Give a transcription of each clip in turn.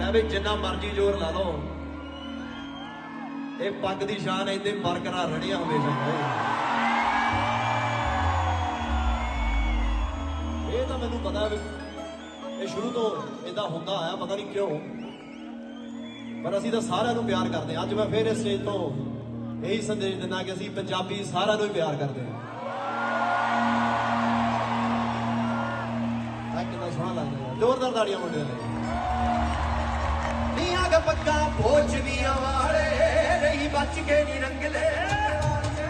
ਲੈ ਵੀ ਜਿੰਨਾ ਮਰਜ਼ੀ ਜ਼ੋਰ ਲਾ ਲਓ। ਇਹ ਪੱਗ ਦੀ ਸ਼ਾਨ ਇੰਦੇ ਬਰਕਰਾਰ ਰਹਿਣੀ ਹਮੇਸ਼ਾ ਇਹ ਤਾਂ ਮੈਨੂੰ ਪਤਾ ਵੀ ਇਹ ਸ਼ੁਰੂ ਤੋਂ ਇਦਾਂ ਹੁੰਦਾ ਆਇਆ, ਪਤਾ ਨਹੀਂ ਕਿਉਂ। ਪਰ ਅਸੀਂ ਤਾਂ ਸਾਰਿਆਂ ਨੂੰ ਪਿਆਰ ਕਰਦੇ ਹਾਂ। ਅੱਜ ਮੈਂ ਫੇਰ ਇਸ ਸਟੇਜ ਤੋਂ ਇਹੀ ਸੰਦੇਸ਼ ਦਿੰਦਾ ਕਿ ਅਸੀਂ ਪੰਜਾਬੀ ਸਾਰਿਆਂ ਨੂੰ ਹੀ ਪਿਆਰ ਕਰਦੇ ਹਾਂ। ਆ ਕਿੰਨਾ ਸੋਹਣਾ ਲੱਗਦਾ ਯਾਰ। ਜ਼ੋਰਦਾਰ ਤਾੜੀਆਂ ਮੁੰਡਿਆਂ ਨੇ। ਨੀਆਂ ਗ ਪੱਕਾ ਪੋਚਵੀਆਂ ਵਾਲੇ ਰਹੀ ਬਚ ਕੇ ਨਹੀਂ ਰੰਗਲੇ।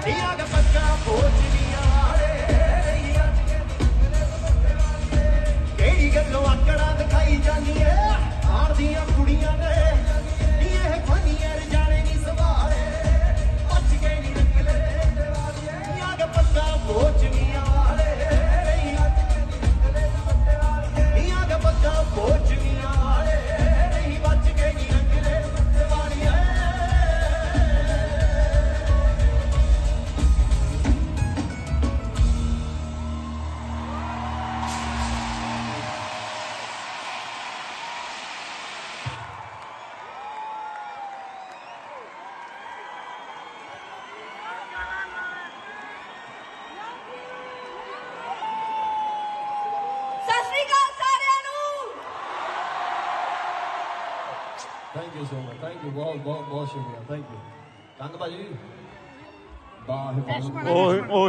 ਨੀਆਂ ਗ ਪੱਕਾ ਪੋਚਵੀਆਂ thank you so much thank you बहुत बहुत बहुत शुक्रिया थैंक यू धन्यवाद जी वाह